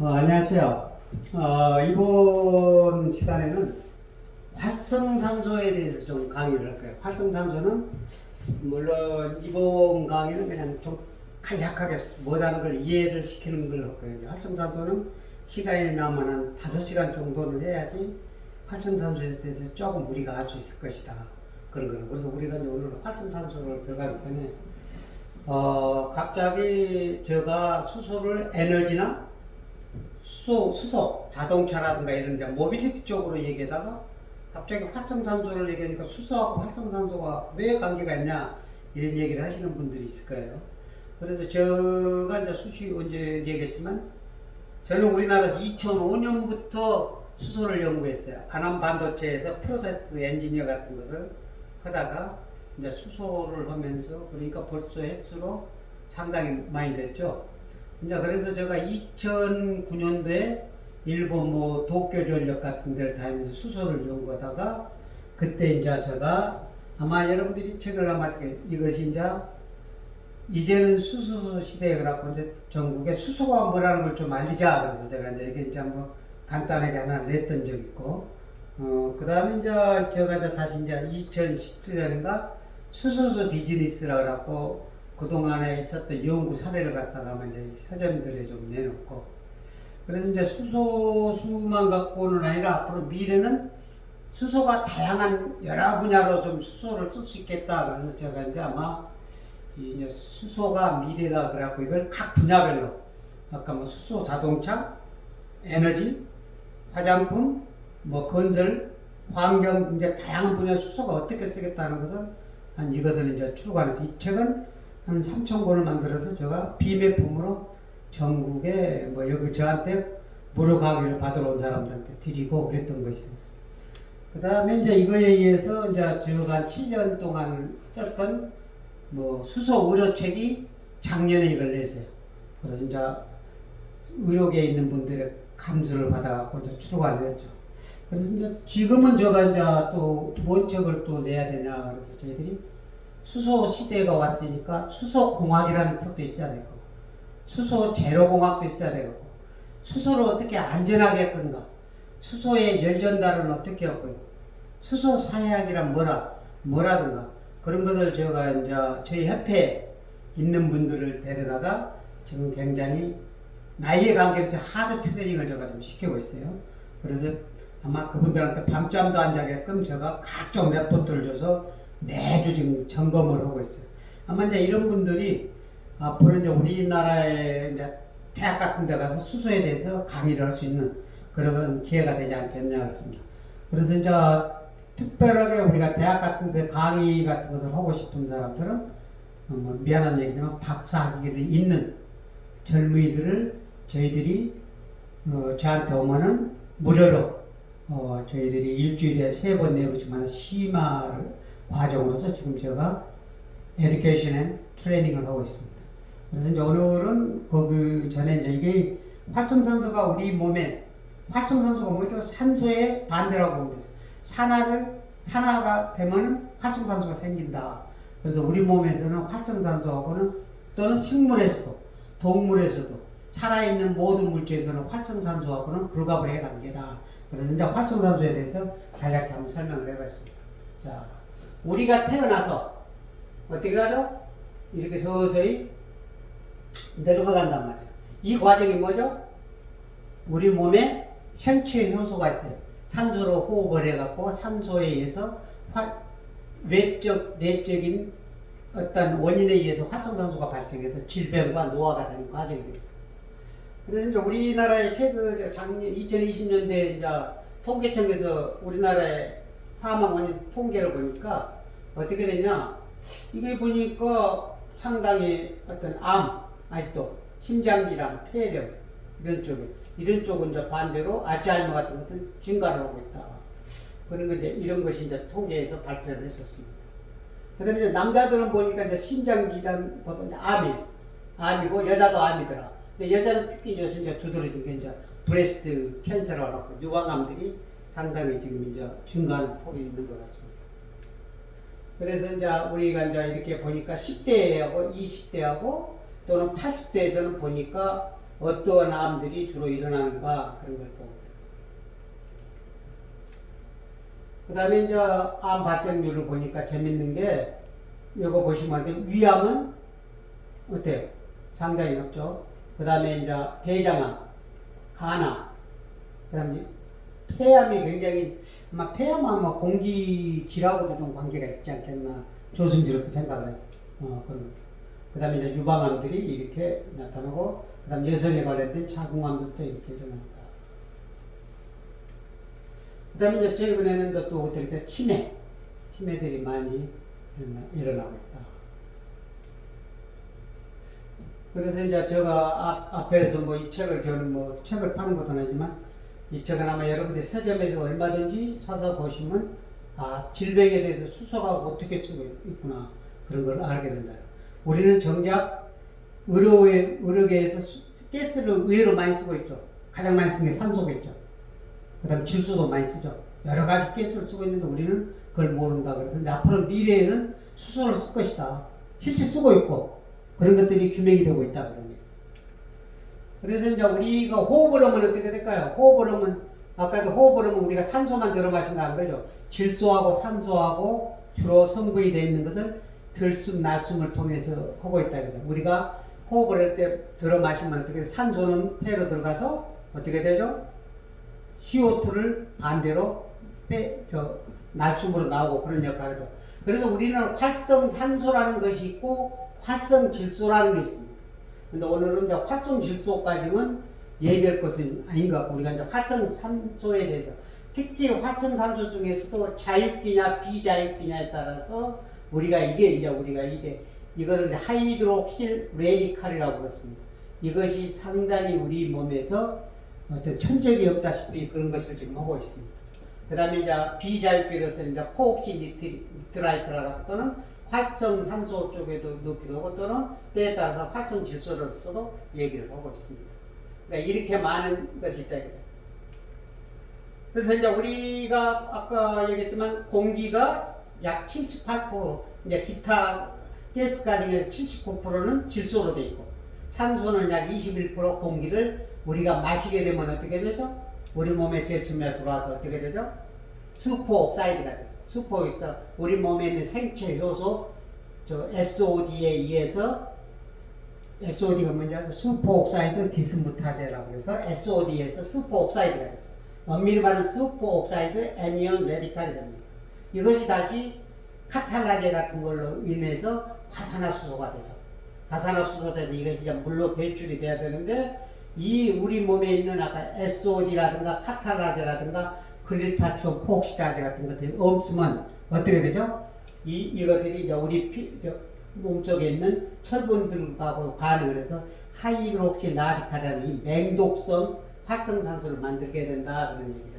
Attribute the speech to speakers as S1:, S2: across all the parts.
S1: 어, 안녕하세요. 어, 이번 시간에는 활성산소에 대해서 좀 강의를 할 거예요. 활성산소는 물론 이번 강의는 그냥 좀 간략하게 못하는 걸 이해를 시키는 걸 할 거예요. 활성산소는 시간이 나면 한 5시간 정도는 해야지 활성산소에 대해서 조금 우리가 알 수 있을 것이다. 그런 거예요. 그래서 우리가 오늘 활성산소를 들어가기 전에 어, 갑자기 제가 수소를 에너지나 수소, 수소, 자동차라든가 이런 이제 모빌리티 쪽으로 얘기하다가 갑자기 활성산소를 얘기하니까 수소하고 활성산소가 왜 관계가 있냐 이런 얘기를 하시는 분들이 있을 거예요. 그래서 제가 이제 수시 언제 얘기했지만 저는 우리나라에서 2005년부터 수소를 연구했어요. 안암 반도체에서 프로세스 엔지니어 같은 것을 하다가 이제 수소를 하면서 그러니까 벌써 횟수로 상당히 많이 됐죠. 이제 그래서 제가 2009년도에 일본 뭐 도쿄 전력 같은 데를 다니면서 수소를 연구하다가 그때 이제 제가 아마 여러분들이 책을 아마 이것이 이제 이제는 수소 시대에 그래갖고 이제 전국에 수소가 뭐라는 걸 좀 알리자 그래서 제가 이제 이게 이제 한번 간단하게 하나 냈던 적 있고 어, 그 다음에 이제 제가 이제 다시 이제 2017년인가 수소수 비즈니스라 그래갖고 그동안에 있었던 연구 사례를 갖다가 이제 서점들에 좀 내놓고. 그래서 이제 수소수만 갖고는 아니라 앞으로 미래는 수소가 다양한 여러 분야로 좀 수소를 쓸 수 있겠다. 그래서 제가 이제 아마 이 이제 수소가 미래다 그래갖고 이걸 각 분야별로 아까 뭐 수소 자동차 에너지 화장품 뭐 건설 환경 이제 다양한 분야 수소가 어떻게 쓰겠다는 것을 한 이것을 이제 출간해서 이 책은 한 3천 권을 만들어서 제가 비매품으로 전국에 뭐 여기 저한테 무료 강의를 받으러 온 사람들한테 드리고 그랬던 것이 있었어요. 그 다음에 이제 이거에 의해서 이제 제가 7년 동안 썼던 뭐 수소 의료책이 작년에 이걸 냈어요. 그래서 이제 의료계에 있는 분들의 감수를 받아갖고 이제 출간을 했죠. 그래서 이제 지금은 제가 이제 또 뭔 책을 또 내야 되냐 그래서 저희들이 수소 시대가 왔으니까 수소 공학이라는 책도 있어야 되고 수소 제로 공학도 있어야 되고 수소를 어떻게 안전하게 끈가 수소의 열 전달은 어떻게 하고 수소 사회학이란 뭐라 뭐라든가 그런 것을 제가 이제 저희 협회에 있는 분들을 데려다가 지금 굉장히 나이에 관계없이 하드 트레이닝을 제가 좀 시키고 있어요. 그래서 아마 그분들한테 밤잠도 안 자게끔 제가 각종 레포트를 줘서 매주 지금 점검을 하고 있어요. 아마 이제 이런 분들이 앞으로 이제 우리나라의 이제 대학 같은 데 가서 수소에 대해서 강의를 할 수 있는 그런 기회가 되지 않겠냐 그렇습니다. 그래서 이제 특별하게 우리가 대학 같은 데 강의 같은 것을 하고 싶은 사람들은 어, 뭐 미안한 얘기지만 박사 학위를 있는 젊은이들을 저희들이 어, 저한테 오면은 무료로 어, 저희들이 일주일에 세 번 내보지만 심화를 과정으로서 지금 제가 에듀케이션 앤 트레이닝을 하고 있습니다. 그래서 이제 오늘은 그 전에 이제 이게 활성산소가 우리 몸에 활성산소가 뭐죠? 산소의 반대라고 보면 되죠. 산화를 산화가 되면 활성산소가 생긴다. 그래서 우리 몸에서는 활성산소하고는 또는 식물에서도 동물에서도 살아있는 모든 물질에서는 활성산소하고는 불가분의 관계다. 그래서 이제 활성산소에 대해서 간략히 한번 설명을 해봤습니다. 자, 우리가 태어나서 어떻게 하죠? 이렇게 서서히 내려가 간단 말이에요. 이 과정이 뭐죠? 우리 몸에 생체 효소가 있어요. 산소로 호흡을 해갖고 산소에 의해서 활, 외적, 내적인 어떤 원인에 의해서 활성산소가 발생해서 질병과 노화가 되는 과정이 됩니다. 그래서 이제 우리나라의 최근 작년 2020년대 이제 통계청에서 우리나라의 사망 원인 통계를 보니까 어떻게 되냐? 이게 보니까 상당히 어떤 암, 아니 또 심장질환, 폐렴 이런 쪽에 이런 쪽은 이제 반대로 알츠하이머 같은 것들은 증가를 하고 있다. 그런 거 이제 이런 것이 이제 통계에서 발표를 했었습니다. 그다음에 이제 남자들은 보니까 이제 심장질환보다 이제 암이 암이고 여자도 암이더라. 근데 여자는 특히 요새 이제 두드러진 게 이제 브레스트 캔서라고 유방암들이 상당히 지금 이제 증가하는 폭이 있는 것 같습니다. 그래서 이제 우리가 이제 이렇게 보니까 10대하고 20대하고 또는 80대에서는 보니까 어떠한 암들이 주로 일어나는가 그런 걸 보고 그 다음에 이제 암 발생률을 보니까 재밌는 게 이거 보시면 돼. 위암은 어때요? 상당히 높죠. 그 다음에 이제 대장암, 간암, 그 다음에 폐암이 굉장히 아마 폐암은 뭐 공기 질하고도 좀 관계가 있지 않겠나 조심스럽게 그렇게 생각을 해요. 어, 그런 그 다음에 이제 유방암들이 이렇게 나타나고 그 다음 여성에 관련된 자궁암들도 이렇게 일어납니다. 그 다음에 이제 최근에는 또 어떻게 치매, 치매들이 많이 일어나- 일어나고 있다. 그래서 이제 제가 앞, 앞에서 뭐 이 책을 저는 뭐 책을 파는 것도 아니지만 이 책은 아마 여러분들이 서점에서 얼마든지 사서 보시면 아 질병에 대해서 수소가 어떻게 쓰고 있구나 그런 걸 알게 된다. 우리는 정작 의료에 의료계에서 수- 가스를 의외로 많이 쓰고 있죠. 가장 많이 쓰는 게 산소겠죠. 그 다음 질소도 많이 쓰죠. 여러 가지 가스를 쓰고 있는데 우리는 그걸 모른다. 그래서 이제 앞으로 미래에는 수소를 쓸 것이다. 실제 쓰고 있고 그런 것들이 규명이 되고 있다 그런 거예요. 그래서 이제 우리가 호흡을 하면 어떻게 될까요? 호흡을 하면 아까도 호흡을 하면 우리가 산소만 들어 마신다는 거죠. 질소하고 산소하고 주로 성분이 되어 있는 것을 들숨 날숨을 통해서 하고 있다 그죠. 우리가 호흡을 할 때 들어 마시면 어떻게? 산소는 폐로 들어가서 어떻게 되죠? CO2를 반대로 빼, 저, 날숨으로 나오고 그런 역할을 해요. 그래서 우리는 활성산소라는 것이 있고 활성질소라는 게 있습니다. 근데 오늘은 이제 활성 질소까지는 얘기할 것은 아닌 것 같고 우리가 이제 활성산소에 대해서 특히 활성산소 중에서도 자유기냐 비자유기냐에 따라서 우리가 이게 이제 우리가 이게 이거를 이제 하이드록실 레디칼이라고 그렇습니다. 이것이 상당히 우리 몸에서 어떤 천적이 없다시피 그런 것을 지금 하고 있습니다. 그 다음에 이제 비자율비로서 이제 니트, 니트라이트라고 또는 활성 산소 쪽에도 넣기도 하고 또는 때에 따라서 활성 질소로서도 얘기를 하고 있습니다. 그러니까 이렇게 많은 것이 있다. 그래서 이제 우리가 아까 얘기했지만 공기가 약 78% 이제 기타 가스가 중에서 79%는 질소로 되어 있고 산소는 약 21% 공기를 우리가 마시게 되면 어떻게 되죠? 우리 몸에 처음에 들어와서 어떻게 되죠? 수포옥사이드가 되죠. 수포에서 우리 몸에 있는 생체 효소 저 SOD에 의해서 SOD가 알죠? 수포옥사이드 디스무타제라고 해서 SOD에서 수포옥사이드가 되죠. 엄밀히 말하면 수포옥사이드 애니온 레디칼이 됩니다. 이것이 다시 카탈라제 같은 걸로 인해서 화산화수소가 되죠. 화산화수소가 돼서 이것이 이제 물로 배출이 돼야 되는데 이 우리 몸에 있는 아까 SOD라든가 카탈라제라든가 글리타초 포옥시다제 같은 것들이 없으면 어떻게 되죠? 이 이것들이 이제 우리 피, 저, 몸속에 있는 철분들하고 반응을 해서 하이드록시 라디칼이라는 이 맹독성 활성산소를 만들게 된다 그런 얘기죠.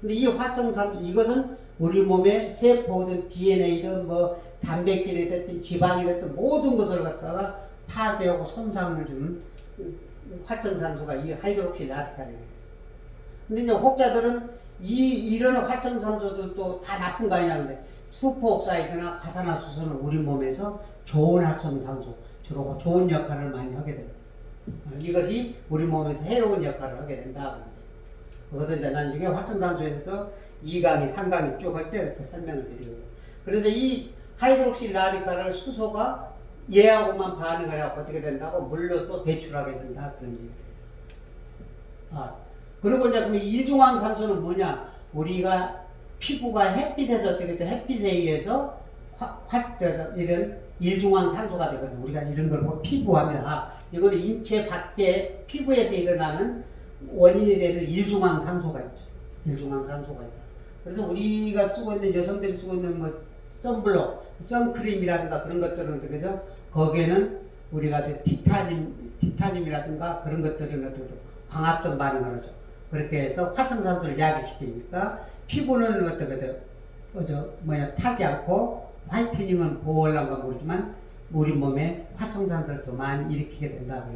S1: 근데 이 활성산소 이것은 우리 몸의 세포든 DNA든 뭐 단백질이 됐든 지방이 됐든 모든 것을 갖다가 파괴하고 손상을 주는 그 활성산소가 이 하이드록시 라디칼이에요. 근데 이제 혹자들은 이 이런 활성산소들도 다 나쁜 거 아니냐 근데 수포옥사이드나 화산화수소는 우리 몸에서 좋은 활성산소 주로 좋은 역할을 많이 하게 됩니다. 어, 이것이 우리 몸에서 해로운 역할을 하게 된다. 그것을 이제 나중에 활성산소에서 2강이 3강이 쭉 할 때 이렇게 설명을 드리고 그래서 이 하이드록시 라디칼을 수소가 얘하고만 반응을 하고 어떻게 된다고 물로서 배출하게 된다 그런 얘기를 했어요. 아, 그리고 이제 그럼 일중황 산소는 뭐냐? 우리가 피부가 햇빛에서 어떻게 돼? 햇빛에 의해서 화, 화, 저, 저, 이런 일중황 산소가 되거든요. 우리가 이런 걸 보고 피부하면 아, 이거는 인체 밖에 피부에서 일어나는 원인이 되는 일중황 산소가 있죠. 일중황 산소가 있다. 그래서 우리가 쓰고 있는 여성들이 쓰고 있는 뭐 선블록, 선크림이라든가 그런 것들은 어떻게 죠 거기에는 우리가 티타늄, 티타늄이라든가 그런 것들은 어떻게 돼? 광합성 반응을 하죠. 그렇게 해서 활성산소를 야기시키니까 피부는 어떻게 돼요? 어, 저, 뭐냐, 타지 않고 화이트닝은 보호하려는가 모르지만 우리 몸에 활성산소를 더 많이 일으키게 된다.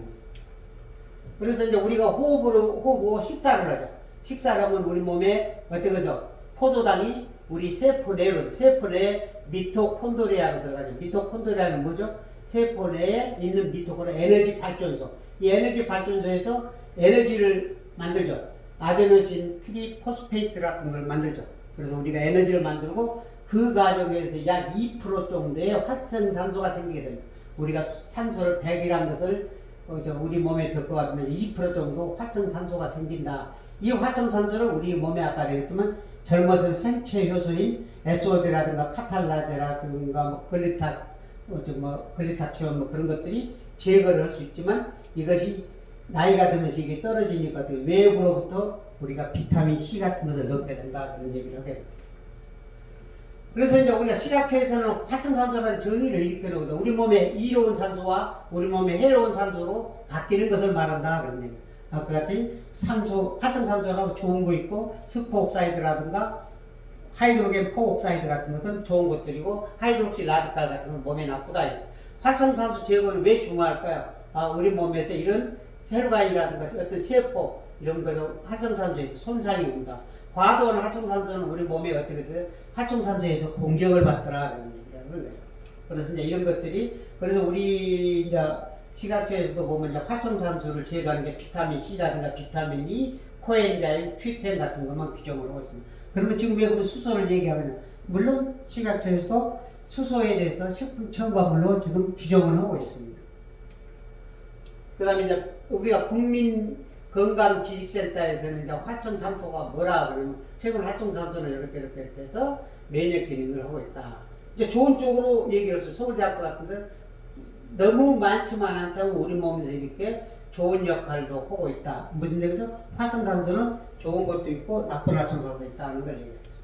S1: 그래서 이제 우리가 호흡으로, 호흡, 식사를 하죠. 식사를 하면 우리 몸에 어떻게 하죠? 포도당이 우리 세포 내로, 세포 내에 미토콘드리아로 들어가죠. 미토콘드리아는 뭐죠? 세포 내에 있는 미토콘드리아 에너지 발전소. 이 에너지 발전소에서 에너지를 만들죠. 아데노신 트리 포스페이트 같은 걸 만들죠. 그래서 우리가 에너지를 만들고 그 과정에서 약 2% 정도의 활성산소가 생기게 됩니다. 우리가 산소를 100이라는 것을 어, 저 우리 몸에 들것 같으면 2% 정도 활성산소가 생긴다. 이 활성산소를 우리 몸에 아까 얘기했지만 젊어서 생체 효소인 SOD라든가 카탈라제라든가 뭐 글리타 어, 저뭐 글리타치온 뭐 그런 것들이 제거를 할 수 있지만 이것이 나이가 들면서 이게 떨어지니까 어떻게 외부로부터 우리가 비타민 C 같은 것을 넣게 된다 그런 얘기를 하게 됩니다. 그래서 이제 우리가 시각처에서는 활성산소라는 정의를 이렇게 놓거든. 우리 몸에 이로운 산소와 우리 몸에 해로운 산소로 바뀌는 것을 말한다 그런 얘기. 아까 같이 산소, 활성산소라고 좋은 거 있고 스포옥사이드라든가 하이드로겐 포옥사이드 같은 것은 좋은 것들이고 하이드록시 라디칼 같은 건 몸에 나쁘다. 활성산소 제거는 왜 중요할까요? 아, 우리 몸에서 이런 셀과이라든가 어떤 세포 이런 것도 활성산소에서 손상이 온다. 과도한 활성산소는 우리 몸에 어떻게 돼요? 활성산소에서 공격을 받더라. 그래서 이제 이런 것들이 그래서 우리 이제 시각처에서도 보면 이제 활성산소를 제거하는 게 비타민 C라든가 비타민 E, 코엔자임, q10 같은 것만 규정을 하고 있습니다. 그러면 지금 왜 그런 수소를 얘기하느냐? 물론 시각처에서도 수소에 대해서 식품 첨가물로 지금 규정을 하고 있습니다. 그 다음에 이제 우리가 국민 건강 지식센터에서는 이제 활성산소가 뭐라 그러면 최근 활성산소는 이렇게 이렇게 해서 면역 기능을 하고 있다. 이제 좋은 쪽으로 얘기를 해서 서울대학교 같은데 너무 많지만 않다고 우리 몸에서 이렇게 좋은 역할도 하고 있다. 무슨 얘기죠? 활성산소는 좋은 것도 있고 나쁜 활성산소도 있다는 걸 얘기했죠.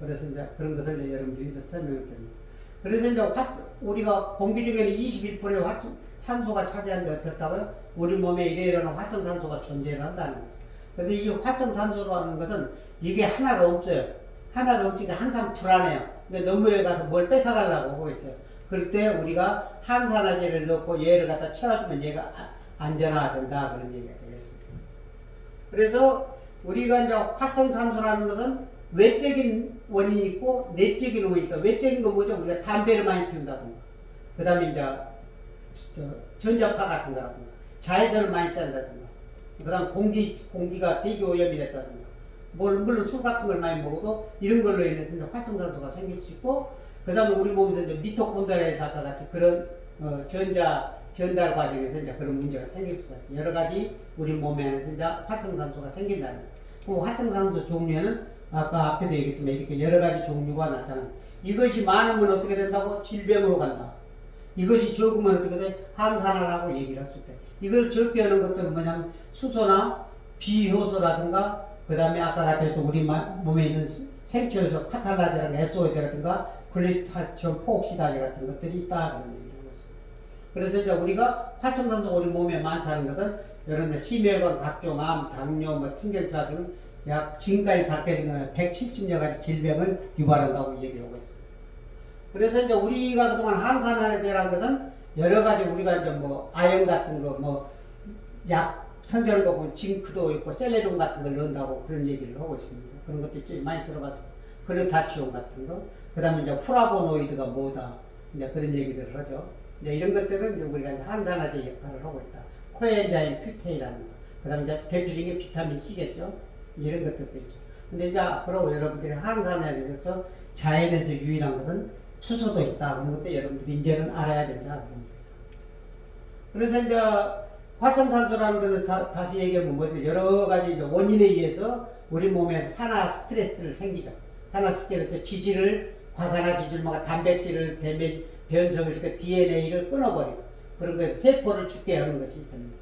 S1: 그래서 이제 그런 것을 여러분들이 이제 설명을 드립니다. 그래서 이제 활, 우리가 공기 중에는 21%의 활성, 산소가 차지하는데 어떻다고요? 우리 몸에 이래이러한 활성산소가 존재를 한다는 거예요. 그래서 이 활성산소라는 것은 이게 하나가 없어요. 하나가 없으니까 항상 불안해요. 근데 너무에 가서 뭘 뺏어가려고 하고 있어요. 그럴 때 우리가 항산화제를 넣고 얘를 갖다 채워주면 얘가 아- 안전화된다 그런 얘기가 되겠습니다. 그래서 우리가 이제 활성산소라는 것은 외적인 원인이 있고 내적인 원인이 있다. 외적인 건 뭐죠? 우리가 담배를 많이 피운다든가. 그 다음에 이제 저 전자파 같은 거라든가. 자외선을 많이 짠다든가. 그 다음 공기, 공기가 대기 오염이 됐다든가. 뭘, 물론 술 같은 걸 많이 먹어도 이런 걸로 인해서 이제 활성산소가 생길 수 있고, 그 다음에 우리 몸에서 이제 미토콘드리아에서 아까 같이 그런 어, 전자 전달 과정에서 이제 그런 문제가 생길 수가 있고 여러 가지 우리 몸에 안에서 이제 활성산소가 생긴다는. 그 활성산소 종류에는 아까 앞에도 얘기했지만 이렇게 여러 가지 종류가 나타나. 이것이 많으면 어떻게 된다고? 질병으로 간다. 이것이 적으면 어떻게 돼? 항산화라고 얘기를 할 수 있다. 이걸 적게 하는 것들은 뭐냐면 수소나 비효소라든가 그 다음에 아까 같이 했던 우리 마- 몸에 있는 스- 생체에서 카탈라제라는 SOD라든가 글리타치온 포옥시다제 같은 것들이 있다 그런 얘기를 하고 있습니다. 그래서 이제 우리가 활성산소가 우리 몸에 많다는 것은 이런 데 심혈관 각종 암, 당뇨, 뭐 신경자 등약 지금까지 밝혀진 건 170여 가지 질병을 유발한다고 얘기하고 있습니다. 그래서 이제 우리가 그동안 항산화제라는 것은 여러 가지 우리가 이제 뭐 아연 같은 거 뭐약 선전한 거 보면 징크도 있고 셀레돈 같은 걸 넣는다고 그런 얘기를 하고 있습니다. 그런 것도 좀 많이 들어봤어요. 글루타치온 같은 거. 그 다음에 이제 프라보노이드가 뭐다. 이제 그런 얘기들을 하죠. 이제 이런 것들은 우리가 이제 항산화제 역할을 하고 있다. 코엔자임 큐테이라는 거. 그 다음에 이제 대표적인 게 비타민 C겠죠. 이런 것들도 있죠. 근데 이제 앞으로 여러분들이 항산화에 대해서 자연에서 유일한 것은 수소도 있다. 그런 것도 여러분들이 이제는 알아야 된다. 그래서 이제 활성산소라는 것을 다, 다시 얘기해보면 뭐죠? 여러 가지 원인에 의해서 우리 몸에서 산화 스트레스를 생기죠. 산화 스트레스, 지질을, 과산화 지질마가 단백질을 대매, 변성을 시켜 DNA를 끊어버리고, 그런 거에서 세포를 죽게 하는 것이 됩니다.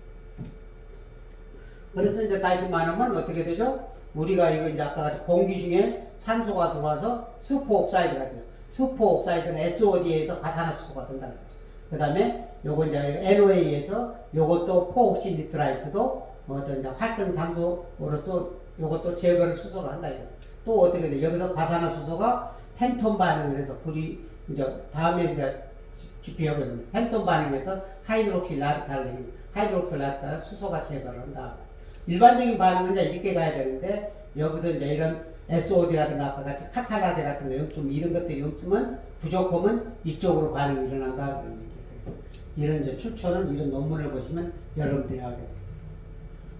S1: 그래서 이제 다시 말하면 어떻게 되죠? 우리가 이거 이제 아까 공기 중에 산소가 들어와서 수포옥사이드가 돼요. 수포 옥사이드는 SOD에서 과산화수소가 된다는 거죠. 그 다음에 요거 이제 NOA에서 요것도 포옥시 니트라이트도 어떤 이제 활성산소로서 요것도 제거를 수소가 한다 이거. 또 어떻게 돼? 여기서 과산화수소가 펜톤 반응을 해서 불이 이제 다음에 이제 깊이 하거든요. 펜톤 반응에서 하이드록시 라디칼, 하이드록시 라디칼 수소가 제거를 한다. 일반적인 반응은 이제 이렇게 가야 되는데 여기서 이제 이런 SOD라든가 아까 같이 카탈라제 같은 거 영점 이런 것들이 없으면 부족하면 이쪽으로 반응이 일어난다. 이런 이제 추천은 이런 논문을 보시면 여러분들이 알게 되겠습니다.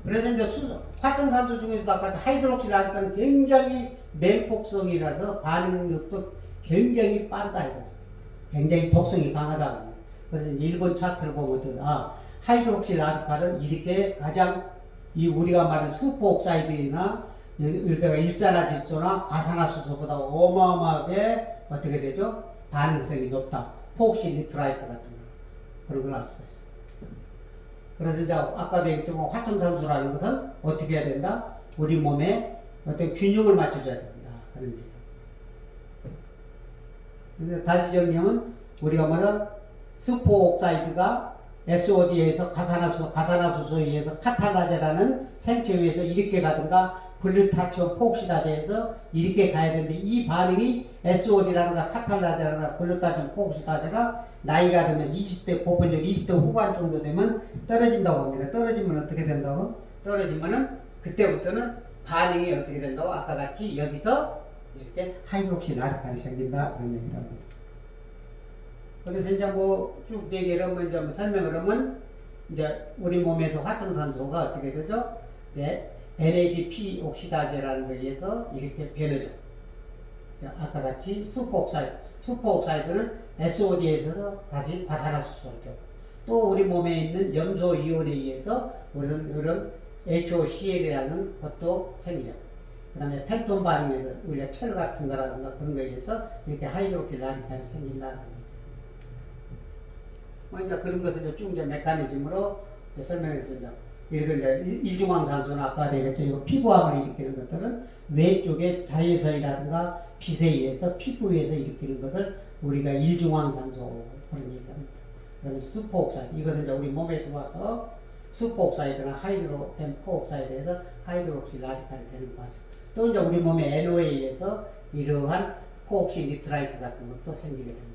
S1: 그래서 이제 수, 활성산소 중에서도 아까 하이드록실 아직까는 굉장히 맹폭성이라서 반응력도 굉장히 빠르다 이거. 굉장히 독성이 강하다. 그래서 일본 차트를 보면 아 하이드록실 아스팔은 이렇게 가장 이 우리가 말하는 슈퍼옥사이드나 일대가 일산화 질소나 가산화수소보다 어마어마하게 어떻게 되죠? 반응성이 높다. 폭시 니트라이트 같은 거 그런 걸 알 수가 있어요. 그래서 이제 아까도 얘기했지만 활성산소라는 것은 어떻게 해야 된다? 우리 몸에 어떤 균형을 맞춰줘야 된다. 그런 얘기예요. 근데 다시 정리하면 우리가 말한 슈퍼옥사이드가 SOD에서 가산화수, 가산화수소에 의해서 카타나제라는 생체에 의해서 이렇게 가든가 글루타치온 폭시다제에서 이렇게 가야 되는데 이 반응이 SOD라든가 카탈라제라든가 글루타치온 폭시다제가 나이가 들면 20대 보편적 20대 후반 정도 되면 떨어진다고 봅니다. 떨어지면 어떻게 된다고? 떨어지면은 그때부터는 반응이 어떻게 된다고? 아까 같이 여기서 이렇게 하이드록시 나르칸이 생긴다 그런 합니다. 그래서 이제 뭐 쭉 얘기를 하면 이제 뭐 설명을 하면 이제 우리 몸에서 활성산소가 어떻게 되죠? 이제 NADP 옥시다제라는 거에 의해서 이렇게. 자, 아까 같이 슈퍼옥사이드, 슈퍼옥사이드는 SOD에서 다시 과산화 수소를 되고 또 우리 몸에 있는 염소 이온에 의해서 우리는 이런 HOCl이라는 것도 생기죠. 그 다음에 펜톤 반응에서 우리가 철 같은 거라든가 그런 거에 의해서 이렇게 하이드로킬 라디칼이 생긴다. 뭐 이제 그런 것을 쭉 메커니즘으로 이제 이렇게 이제 일- 일중황산소나 아까 얘기했죠. 이거 피부암을 일으키는 것들은 뇌 쪽에 자외선이라든가 빛에 의해서 피부에서 일으키는 것을 우리가 일중황산소 그런 얘기합니다. 그다음에 슈퍼옥사이드 이것은 이제 우리 몸에 들어와서 슈퍼옥사이드나 하이드로 엠포옥사이드에서 하이드록시 라디칼이 되는 거죠. 또 이제 우리 몸의 NO에 의해서 이러한 포옥시 니트라이트 같은 것도 생기게 됩니다.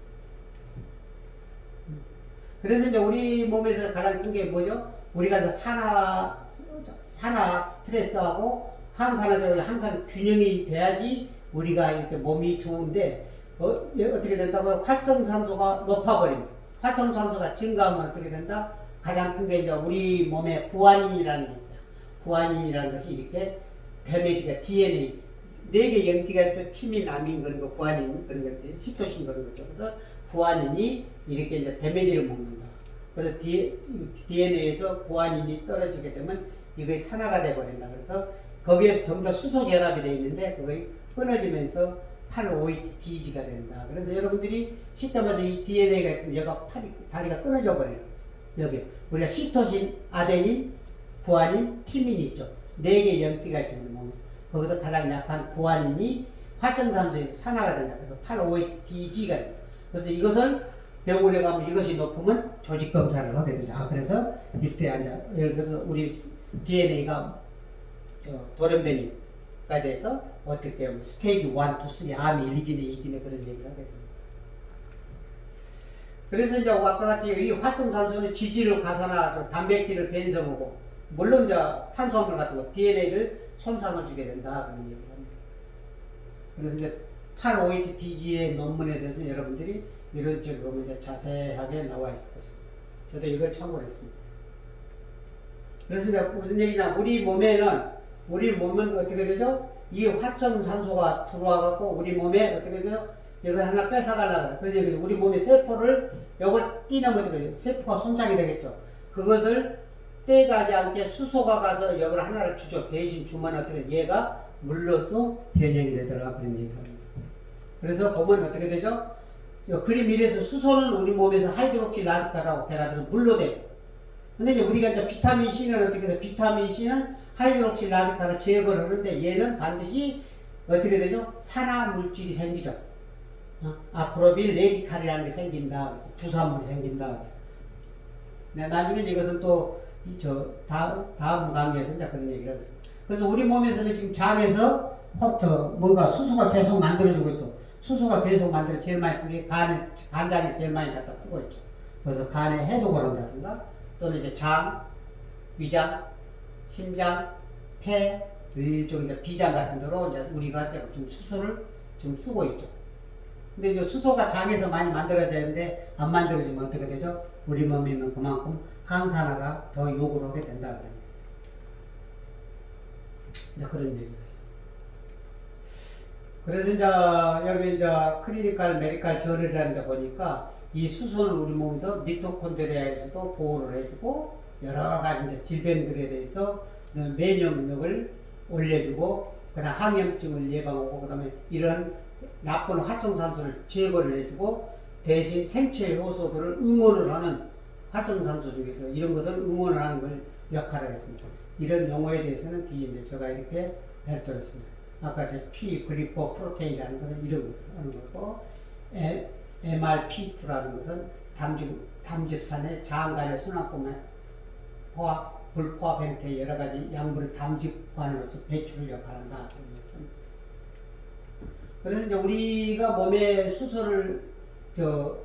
S1: 그래서 이제 우리 몸에서 가장 큰 게 뭐죠? 우리가 저 산화, 산화 스트레스하고 항산화적이 항상 균형이 돼야지 우리가 이렇게 몸이 좋은데 어, 떻게 된다고요? 활성산소가 높아버립니다. 활성산소가 증가하면 어떻게 된다? 가장 큰 게 이제 우리 몸에 부안인이라는 게 있어요. 부안인이라는 것이 이렇게 데미지가 DNA 네개 연기가 있죠. 티민, 아민 그런 거, 부안인 그런 거지, 시토신 그런 거죠. 그래서 부안인이 이렇게 이제 데미지를 먹는 거야. 그래서 DNA에서 부안인이 떨어지게 되면 이것이 산화가 돼버린다. 그래서 거기에서 전부 다 수소 결합이 되어 있는데 그것이 끊어지면서 8OHDG가 된다. 그래서 여러분들이 시점에서 이 DNA가 있으면 여기가 팔이, 다리가 끊어져 버려요. 여기. 우리가 시토신, 아데닌, 구안인, 티민이 있죠. 네개 연기가 있죠. 몸에. 거기서 가장 약한 구안인이 활성산소에서 산화가 된다. 그래서 8OHDG가 된다. 그래서 이것을 병원에 가면 이것이 높으면 조직 검사를 하게 되죠. 아, 그래서 이때 앉아. 예를 들어서 우리 DNA가 돌연변이가 돼서 어떻게 하면 스테이지 1, 2, 3, 암이 1기네, 2기네 그런 얘기를 하게 됩니다. 그래서 이제 아까 같이 이 활성산소는 지질을 가산화, 단백질을 변성하고 물론 이제 탄수화물 같은 거 DNA를 손상을 주게 된다 그런 얘기를 합니다. 그래서 이제 8OHDG의 논문에 대해서 여러분들이 이런 쪽으로 이제 자세하게 나와 있을 것입니다. 저도 이걸 참고했습니다. 그래서 무슨 얘기냐, 우리 몸에는 우리 몸은 어떻게 되죠? 이 활성산소가 들어와갖고 우리 몸에 어떻게 되죠? 이걸 하나 뺏어가려고. 그래서 우리 몸의 세포를 이걸 어떻게 돼요? 세포가 손상이 되겠죠. 그것을 떼가지 않게 수소가 가서 이걸 하나를 주죠. 대신 주면 어떻게? 얘가 물로서 변형이 되더라 그런 얘기합니다. 그래서 보면 어떻게 되죠? 저 그림 1에서 수소는 우리 몸에서 하이드록시 라디칼하고 결합해서 물로 돼요. 근데 이제 우리가 이제 비타민 C는 어떻게 돼? 비타민 C는 하이드록시 라디칼을 제거를 하는데 얘는 반드시 어떻게 되죠? 산화 물질이 생기죠. 어? 아프로빌 레디칼이라는 게 생긴다. 부산물이 생긴다. 네, 나중에 이것은 또 이 저 다음 다음 강의에서 이제 그런 얘기를 하겠습니다. 그래서 우리 몸에서는 지금 장에서 혹- 저 뭔가 수소가 계속 만들어지고 있죠. 수소가 계속 만들어 제일 많이 게 간에 간장에 제일 많이 갖다 쓰고 있죠. 그래서 간에 해독을 한다든가 또는 이제 장, 위장, 심장, 폐 이쪽 이제 비장 같은 데로 이제 우리가 좀 수소를 좀 쓰고 있죠. 근데 이제 수소가 장에서 많이 만들어져야 되는데 안 만들어지면 어떻게 되죠? 우리 몸이면 그만큼 항산화가 더 요구를 하게 된다. 이제 그런 얘기가 있어요. 그래서 이제 여기 이제 클리니컬 메디컬 저널이라는 데 보니까 이 수소는 우리 몸에서 미토콘드리아에서도 보호를 해주고 여러 가지 이제 질병들에 대해서 면역력을 올려주고 그다음 항염증을 예방하고 그다음에 이런 나쁜 활성산소를 제거를 해주고 대신 생체 효소들을 응원을 하는 활성산소 중에서 이런 것을 응원을 하는 걸 역할을 했습니다. 이런 용어에 대해서는 뒤에 이제 제가 이렇게 발표했습니다. 아까 P 그리고 프로테인이라는 것은 것을 하는 거고 에- MRP2라는 것은 담즙, 담즙산의 장간의 순환권에 포화, 불포화 형태의 여러 가지 양분의 담즙관으로서 배출을 역할한다. 그래서 이제 우리가 몸에 수소를 저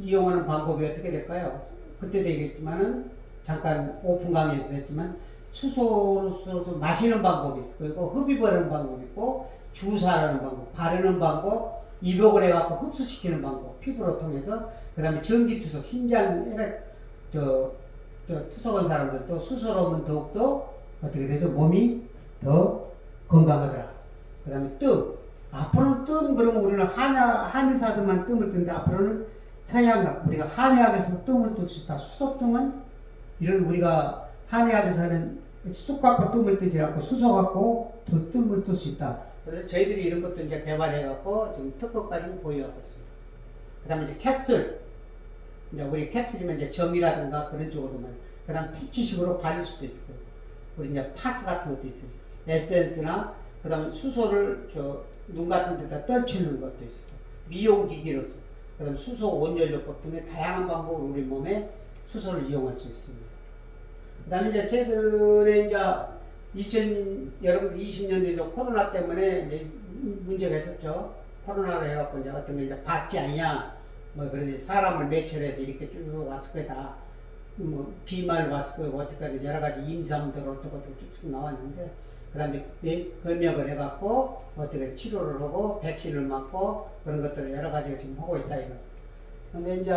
S1: 이용하는 방법이 어떻게 될까요? 그때도 얘기했지만은 잠깐 오픈 강의에서 했지만 수소로서 마시는 방법이 있을 거고 흡입하는 방법이 있고 주사하는 방법, 바르는 방법, 입욕을 해갖고 흡수시키는 방법, 피부로 통해서 그 다음에 전기투석, 흰장에 저, 저 투석한 사람들도 수소로 면 더욱더 어떻게 되죠? 몸이 더 건강하더라. 그 다음에 뜸. 앞으로는 뜸, 그러면 우리는 한의, 한의사들만 뜸을 뜬데 앞으로는 서양학, 우리가 한의학에서 뜸을 뜰 수 있다. 수소뜸은 이런 우리가 한의학에서는 수소 갖고 뜸을 뜨지 않고 수소 갖고 더 뜸을 뜰 수 있다. 그래서 저희들이 이런 것도 이제 개발해갖고 지금 특허까지 보유하고 있습니다. 그 다음에 이제 캡슐. 이제 우리 캡슐이면 이제 정이라든가 그런 쪽으로만. 그 다음 패치식으로 바를 수도 있어요. 우리 이제 파스 같은 것도 있어요. 에센스나 그 다음에 수소를 저 눈 같은 데다 떨치는 것도 있어요. 미용기기로서. 그 다음에 수소 원연료법 등의 다양한 방법으로 우리 몸에 수소를 이용할 수 있습니다. 그 다음에 이제 최근에 이제 2000, 여러분 20년대 코로나 때문에 이제 문제가 있었죠. 코로나로 해갖고 이제 어떤 게 이제 받지 않냐. 뭐 그래서 사람을 매출해서 이렇게 쭉 왔을 거다. 뭐 비말 왔을 거고 어떻게 여러 가지 임상들 어떻게 어떻게 쭉쭉 나왔는데 그 다음에 검역을 해갖고 어떻게 치료를 하고 백신을 맞고 그런 것들을 여러 가지를 지금 하고 있다 이거. 근데 이제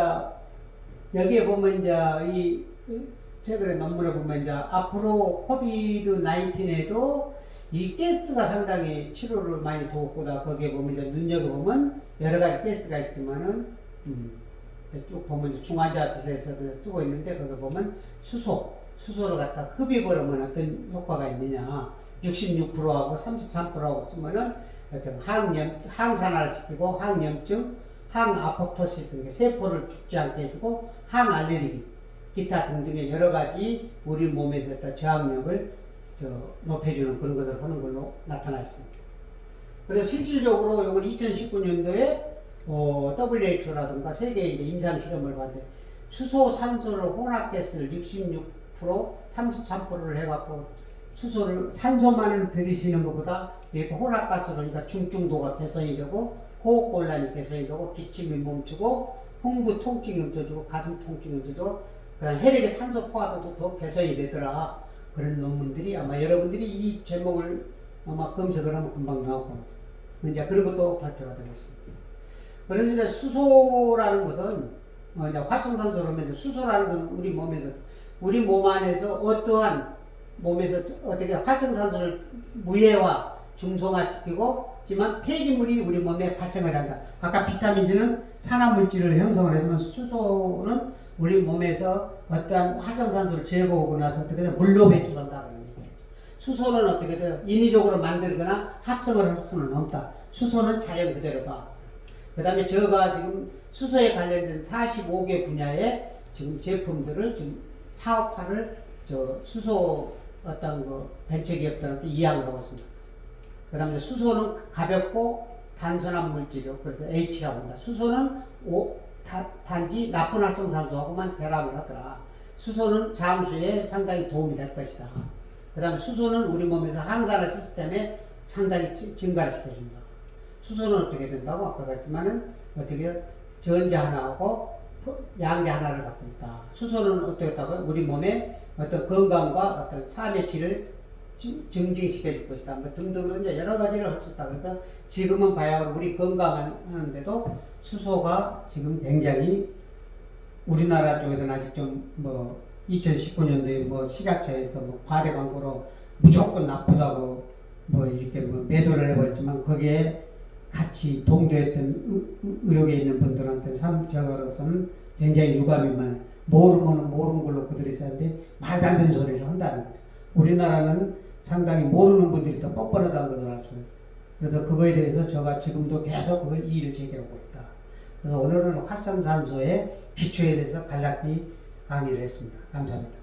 S1: 여기에 보면 이제 이이 최근에 논문에 보면 이제 앞으로 코비드 19에도 이 가스가 상당히 치료를 많이 도왔고다. 거기에 보면 이제 눈여겨보면 여러 가지 가스가 있지만은 음, 쭉 보면 이제 중환자실에서 쓰고 있는데 거기 보면 수소 수소를 갖다 흡입을 하면 어떤 효과가 있느냐. 66%하고 33%하고 쓰면은 어떤 항염 항산화를 시키고 항염증 항아포토시스 세포를 죽지 않게 해주고 항알레르기 기타 등등의 여러 가지 우리 몸에서 어떤 저항력을 저 높여주는 그런 것을 하는 걸로 나타나 있습니다. 그래서 실질적으로 이건 2019년도에 어, WHO라든가 세계 이제 임상 실험을 봤는데 수소 산소를 혼합가스를 66% 33%를 해갖고 수소를 산소만 들이쉬는 것보다 이렇게 혼합가스로 그러니까 중증도가 개선이 되고 호흡곤란이 개선이 되고 기침이 멈추고 흥부 통증이 없어지고 가슴 통증이 없어지고 그다음 혈액의 산소 포화도도 더 개선이 되더라 그런 논문들이 아마 여러분들이 이 제목을 아마 검색을 하면 금방 나올 겁니다. 이제 그런 것도 발표가 되고 있습니다. 그래서 이제 수소라는 것은 어 이제 활성산소로 하면서 수소라는 것은 우리 몸에서 우리 몸 안에서 어떠한 몸에서 어떻게 활성산소를 무해화 중성화시키고 지만 폐기물이 우리 몸에 발생을 한다. 아까 비타민C는 산화물질을 형성을 해주면 수소는 우리 몸에서 어떠한 활성산소를 제거하고 나서 어떻게 돼 물로 배출한다. 수소는 어떻게 돼요? 인위적으로 만들거나 합성을 할 수는 없다. 수소는 자연 그대로다. 그 다음에 제가 지금 수소에 관련된 45개 분야의 지금 제품들을 지금 사업화를 저 수소 어떤 그 벤처기업들한테 이양을 하고 있습니다. 그 다음에 수소는 가볍고 단순한 물질이요. 그래서 H라고 합니다. 수소는 오, 다- 단지 나쁜 활성산소하고만 결합을 하더라. 수소는 장수에 상당히 도움이 될 것이다. 그 다음에 수소는 우리 몸에서 항산화 시스템에 상당히 지- 증가를 시켜준다. 수소는 어떻게 된다고 아까 그랬지만은 어떻게 전자 하나하고 양자 하나를 갖고 있다. 수소는 어떻게 했다고요? 우리 몸에 어떤 건강과 어떤 질을 증- 증진시켜 줄 것이다. 뭐 등등으로 이제 여러 가지를 할 수 있다. 그래서 지금은 봐야 우리 건강하는데도 수소가 지금 굉장히 우리나라 쪽에서는 아직 좀 뭐 2019년도에 뭐 식약처에서 뭐 과대 광고로 무조건 나쁘다고 뭐 이렇게 뭐 매도를 해버렸지만 거기에 같이 동조했던 의- 의- 의료계 있는 분들한테는 참 저로서는 굉장히 유감이 많아요. 모르면 모르는 걸로 그들이 썼는데 말도 안 되는 소리를 한다는 거죠. 우리나라는 상당히 모르는 분들이 더 뻔뻔하다는 것을 알 수가 있어요. 그래서 그거에 대해서 제가 지금도 계속 그걸 이의를 제기하고 있다. 그래서 오늘은 활성산소의 기초에 대해서 간략히 강의를 했습니다. 감사합니다.